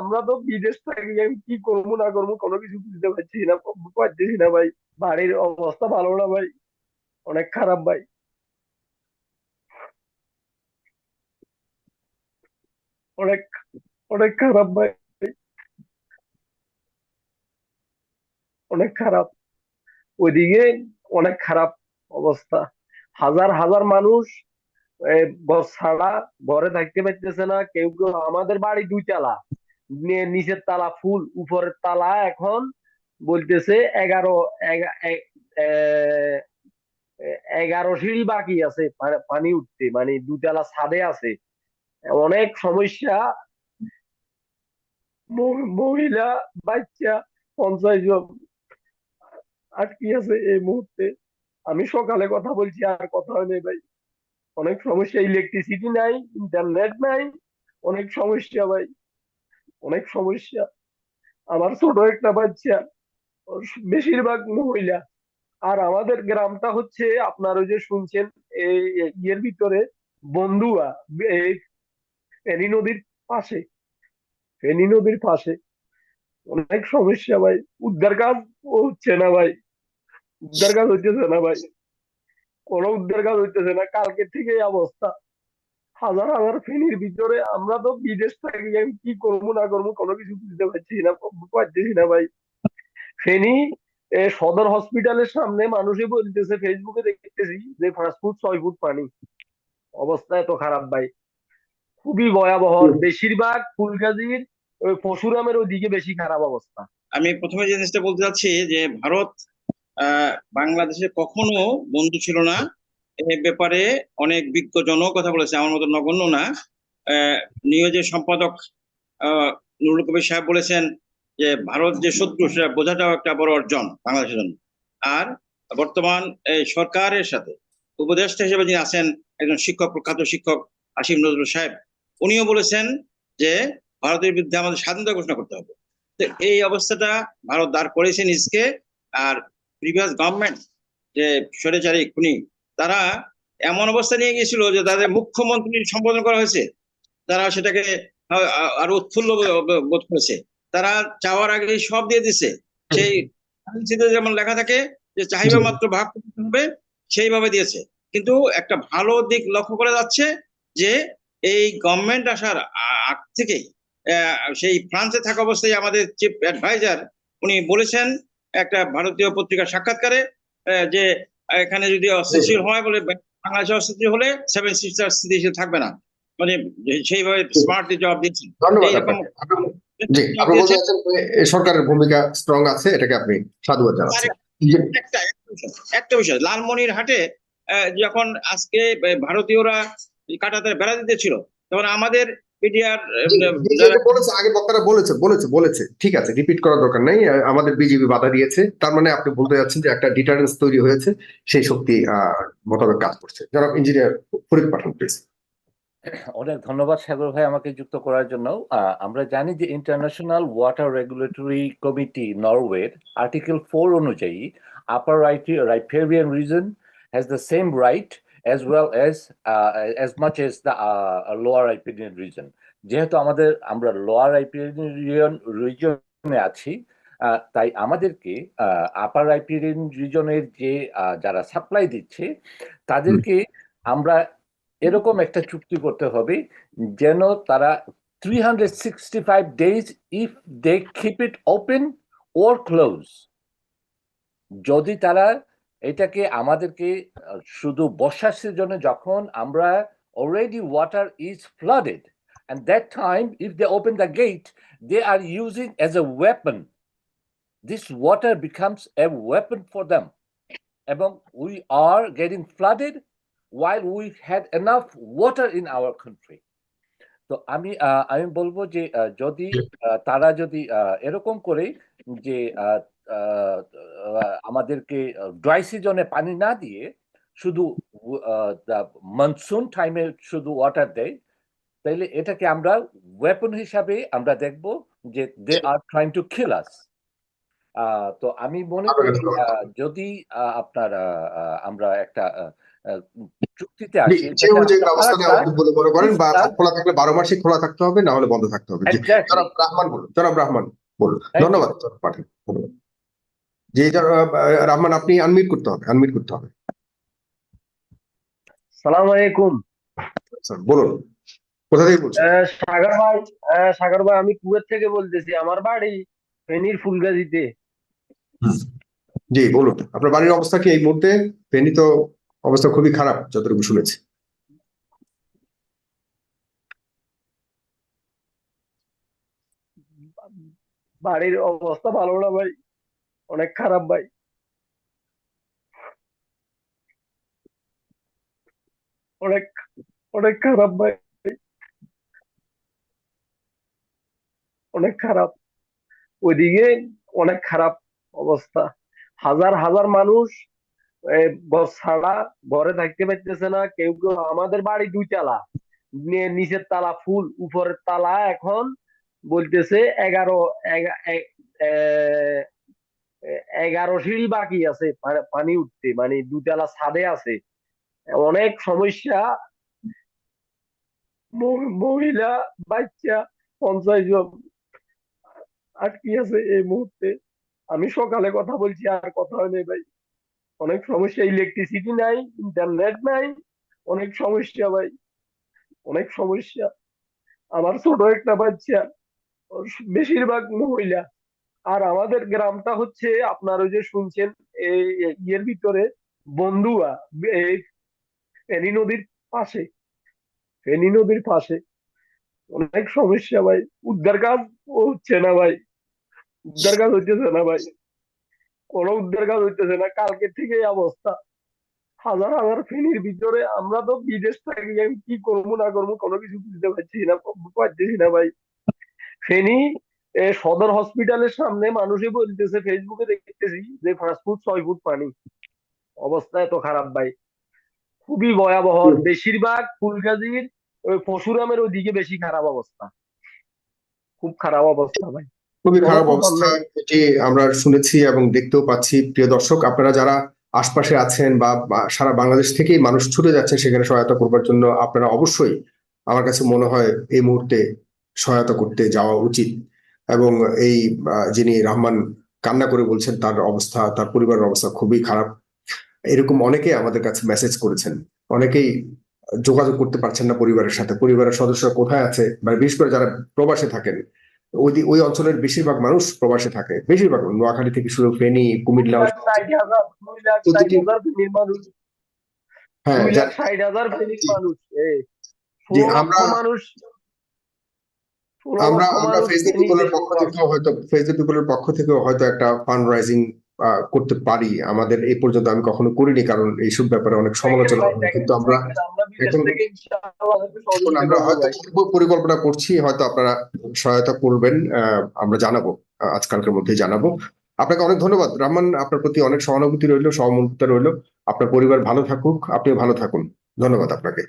আমরা তো বিদেশ থাকি কি করব না করব, কোনো কিছু বুঝতে পারছি না, পারতেছি না ভাই। বাড়ির অবস্থা ভালো না ভাই, অনেক খারাপ ভাই। অনেক অনেক খারাপ ভাই। অনেক খারাপ। ওইদিকে অনেক খারাপ অবস্থা। হাজার হাজার মানুষ ছাড়া, ঘরে থাকতে পারতেছে না, কেউ কেউ আমাদের বাড়ি দুই নে- নিচের তালা, ফুল উপরের তালা এখন বলতেছে এগারো এগারো সিঁড়ি বাকি আছে পানি উঠতে মানে দুতলা ছাদে আছে। অনেক সমস্যা। মহিলা, বাচ্চা, পঞ্চাশ জন আটকে আছে এই মুহূর্তে। আমি সকালে কথা বলছি, আর কথা হয় হয়নি ভাই। অনেক সমস্যা, ইলেকট্রিসিটি নাই, ইন্টারনেট নাই, অনেক সমস্যা ভাই। অনেক সমস্যা। আমার ছোট একটা বাচ্চা বেশিরভাগ মহিলা। আর আমাদের গ্রামটা হচ্ছে, আপনার ওই যে শুনছেন ইয়ের ভিতরে, বন্ধুয়া ফেনী নদীর পাশে। ফেনী নদীর পাশে। অনেক সমস্যা ভাই। উদ্ধার কাজ হচ্ছে না ভাই। উদ্ধার কাজ হইতেছে না ভাই। কোনো উদ্ধার কাজ হইতেছে না। কালকে থেকে অবস্থা। হাজার হাজার ফেনীর ভিতরে আমরা তো বিদেশ থাকি আমি কি করব না করব কোনো কিছু বুঝতে পারছি না পারতেছি না ভাই। ফেনী এ, সদর হসপিটালের সামনে মানুষই বলতেছে ফেসবুকে দেখতেছি যে পাঁচ ফুট ছয় ফুট পানি। অবস্থা এত খারাপ ভাই। খুবই ভয়াবহ। বেশিরভাগ ফুলগাজীর ওই পশুরামের ওইদিকে বেশি খারাপ অবস্থা। আমি প্রথমে যে জিনিসটা বলতে চাচ্ছি যে ভারত আহ, বাংলাদেশে কখনো বন্ধু ছিল না। এ ব্যাপারে অনেক বিজ্ঞজনও কথা বলেছে, আমার মতো নগণ্য না। নিয়োজের সম্পাদক নুরুল কবির সাহেব বলেছেন যে, ভারত যে শত্রু, সেটা বোঝাটাও একটা বড় অর্জন বাংলাদেশের জন্য। আর বর্তমান এই সরকারের সাথে উপদেষ্টা হিসেবে যিনি আছেন, একজন শিক্ষক, প্রখ্যাত শিক্ষক আসিম নজরুল সাহেব, উনিও বলেছেন যে, ভারতের বিরুদ্ধে আমাদের স্বাধীনতা ঘোষণা করতে হবে। তো এই অবস্থাটা ভারত দাঁড় করেছে নিজকে, আর প্রিভিয়াস গভর্নমেন্ট যে স্বৈরাচারী খুনি তারা এমন অবস্থা নিয়ে গিয়েছিল যে তাদের মুখ্যমন্ত্রী সম্বোধন করা হয়েছে। তারা সেটাকে আরও উৎফুল্ল বোধ করেছে। তারা চাওয়ার আগে সব দিয়ে দিছে। সেই যেমন লেখা থাকে যে চাহিদা মাত্র ভাগ করতে হবে সেইভাবে দিয়েছে। কিন্তু একটা ভালো দিক লক্ষ্য করা যাচ্ছে যে এই গভর্নমেন্ট আসার আগ থেকেই আহ, সেই ফ্রান্সে থাকা অবস্থায় আমাদের চিফ অ্যাডভাইজার উনি বলেছেন একটা ভারতীয় পত্রিকার সাক্ষাৎকারে যে এখানে যদি অস্থিতিশীল হয় বলে বাংলাদেশে অস্থিতিশীল হলে সেভেন সিস্টার স্থিতিশীল থাকবে না। মানে সেইভাবে স্মার্টলি জবাব দিয়েছেন। এই সরকারের ভূমিকা স্ট্রং আছে? এটাকে আপনি সাধুবাদ জানাচ্ছেন। একটা বিষয়, লালমনির হাটে যখন আজকে ভারতীয়রা কাটাতে বেড়া দিতেছিল তখন আমাদের পিডিআর জি, জি, যেটা বলেছে আগে বক্তারা বলেছে বলেছে বলেছে। ঠিক আছে রিপিট করার দরকার নাই আমাদের বিজেপি বাধা দিয়েছে। তার মানে আপনি বলতে যাচ্ছেন যে একটা ডিটারেন্স তৈরি হয়েছে সেই শক্তি মোতাবেক কাজ করছে। যারা ইঞ্জিনিয়ার ফরিদ পাঠান প্লিজ অনেক ধন্যবাদ সাগর ভাই আমাকে যুক্ত করার জন্য। আহ, আমরা জানি যে ইন্টারন্যাশনাল ওয়াটার রেগুলেটরি কমিটি নরওয়ের আর্টিকেল ফোর অনুযায়ী upper riparian region has the same right as well as uh, as much as the uh, lower Riparian region. যেহেতু আমাদের আমরা লোয়ার রাইপেরিয়ান রিজনে আছি আহ, তাই আমাদেরকে আপার রাইপেরিয়ান রিজনের যে যারা সাপ্লাই দিচ্ছে তাদেরকে আমরা এরকম একটা চুক্তি করতে হবে যেন তারা three hundred sixty five days if they keep it open or close যদি তারা এটাকে আমাদেরকে আহ, শুধু বর্ষার সিজনে যখন আমরা already water is flooded and that time if they open the gate they are using as a weapon this water becomes a weapon for them এবং we are getting flooded while we had enough water in our country তো আমি আমি বলব যে যদি তারা যদি এরকম করে যে আমাদেরকে ড্রাই সিজনে পানি না দিয়ে শুধু মনসুন টাইমে শুধু ওয়াটার দেয় তাইলে এটাকে আমরা ওয়েপন হিসাবে আমরা দেখব যে দে আর ট্রাইং টু কিল আস। তো আমি মনে করি যদি আপনার আমরা একটা আহ, চুক্তিতে জি, যে অনুযায়ী ব্যবস্থা নেওয়া উচিত বলে মনে করেন বা খোলা থাকলে বারো মাসই খোলা থাকতে হবে না হলে বন্ধ থাকতে হবে. জনাব রহমান বলুন। জনাব রহমান বলুন। ধন্যবাদ জনাব জি রহমান আপনি আনমিউট করতে হবে আনমিউট করতে হবে। সালাম আলাইকুম। স্যার বলুন। কোথা থেকে বলছেন? সাগর ভাই আহ, সাগর ভাই আমি কুয়েত থেকে বলতেছি। আমার বাড়ি ফেনীর ফুলগাজীতে। জি বলুন। আপনার বাড়ির অবস্থা কি এই মুহূর্তে? ফেনী তো অবস্থা খুবই খারাপ যতটুকু শুনেছি। বাড়ির অবস্থা ভালো না ভাই, অনেক খারাপ ভাই। অনেক অনেক খারাপ ভাই। অনেক খারাপ। ওইদিকে অনেক খারাপ অবস্থা। হাজার হাজার মানুষ ছাড়া ঘরে থাকতে পারতেছে না, কেউ কেউ আমাদের বাড়ি দুই তালা। নিচের তালা ফুল, উপরের তালা এখন বলতেছে এগারো এগারো সিঁড়ি বাকি আছে পানি উঠতে মানে দুতলা ছাদে আছে। অনেক সমস্যা। মহিলা, বাচ্চা, পঞ্চাশ জন আটকে আছে এই মুহূর্তে। আমি সকালে কথা বলছি, আর কথা হয় নাই ভাই। অনেক সমস্যা ইলেকট্রিসিটি নাই ইন্টারনেট নাই, অনেক সমস্যা ভাই, অনেক সমস্যা। আমার ছোট একটা বাচ্চা বেশিরভাগ মহিলা। আর আমাদের গ্রামটা হচ্ছে, আপনার ওই যে শুনছেন, এই ইয়ের ভিতরে, বন্ধুয়া ফেনী নদীর পাশে, ফেনী নদীর পাশে। অনেক সমস্যা ভাই, উদ্ধার কাজ হচ্ছে না ভাই, উদ্ধার কাজ হচ্ছে না ভাই। কোনো উদ্ধার কাজ হইতেছে না। কালকে থেকে অবস্থা। হাজার হাজার ফেনীর ভিতরে আমরা তো বিদেশ থাকি আমি কি করব না করব কোনো কিছু বুঝতে পারছি না পারতেছি না ভাই। ফেনী এ, সদর হসপিটালের সামনে মানুষই বলতেছে ফেসবুকে দেখতেছি যে পাঁচ ফুট ছয় ফুট পানি। অবস্থা এত খারাপ ভাই। খুবই ভয়াবহ। বেশিরভাগ ফুলগাজীর ওই পশুরামের ওইদিকে বেশি খারাপ অবস্থা। খুব খারাপ অবস্থা ভাই। খুবই খারাপ অবস্থা এটি আমরা শুনেছি এবং দেখতেও পাচ্ছি। প্রিয় দর্শক আপনারা যারা আশপাশে আছেন বা সারা বাংলাদেশ থেকেই মানুষ ছুটে যাচ্ছেন সেখানে সহায়তা করবার জন্য আপনারা অবশ্যই আমার কাছে মনে হয় এই মুহূর্তে সহায়তা করতে যাওয়া উচিত। এবং এই যিনি রহমান কান্না করে বলছেন তার অবস্থা তার পরিবারের অবস্থা খুবই খারাপ। এরকম অনেকেই আমাদের কাছে মেসেজ করেছেন। অনেকেই যোগাযোগ করতে পারছেন না পরিবারের সাথে। পরিবারের সদস্যরা কোথায় আছে? বা বিশেষ করে যারা প্রবাসে থাকেন ওই ওই অঞ্চলের বেশিরভাগ মানুষ প্রবাসে থাকে। বেশিরভাগ নোয়াখালী থেকে শুরু ফেনী কুমিল্লা হ্যাঁ আমরা- মানুষ। আমরা আমরা মানুষ ফেস দ্য ফেনীতে পিপলের পক্ষ থেকেও হয়তো পিপলের পক্ষ থেকেও হয়তো একটা ফান্ড রাইজিং করতে পারি। আমাদের এই পর্যন্ত আমি কখনো করিনি কারণ এইসব ব্যাপারে অনেক সমালোচনা কিন্তু আমরা আমরা হয়তো পরিকল্পনা করছি হয়তো আপনারা সহায়তা করবেন আহ, আমরা জানাব আজকালকার মধ্যেই জানাব। আপনাকে অনেক ধন্যবাদ। রহমান আপনার প্রতি অনেক সহানুভূতি রইল সহমর্মিতা রইল। আপনার পরিবার ভালো থাকুক আপনিও ভালো থাকুন। ধন্যবাদ আপনাকে।